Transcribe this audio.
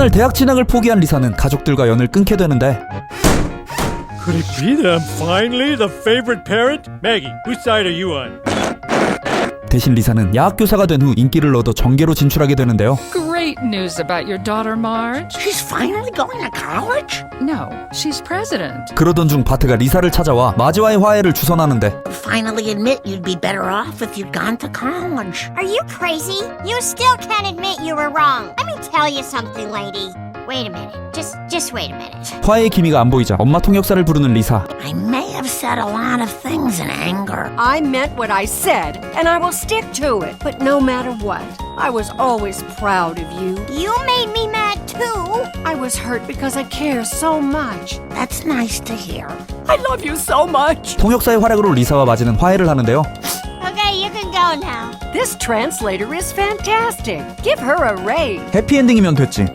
어느 날 대학 진학을 포기한 리사는 가족들과 연을 끊게 되는데 Could it be that I'm finally the favorite parent? Maggie, whose side are you on? 대신 리사는 야학 교사가 된 후 인기를 얻어 정계로 진출하게 되는데요. Great news about your daughter, Marge. She's finally going to college? No, she's president. 그러던 중 바트가 리사를 찾아와 마지와의 화해를 주선하는데 Finally admit you'd be better off if you'd gone to college. Are you crazy? You still can't admit you were wrong. Me tell you something, lady. Wait a minute. Just just wait a minute. 화해의 기미가 안 보이자 엄마 통역사를 부르는 리사. I may have said a lot of things in anger. I meant what I said, and I will stick to it. But no matter what, I was always proud of you. You made me mad too. I was hurt because I care so much. That's nice to hear. I love you so much. 통역사의 활약으로 리사와 마지는 화해를 하는데요. Okay, you can go now. This translator is fantastic. Give her a raise. 해피엔딩이면 됐지.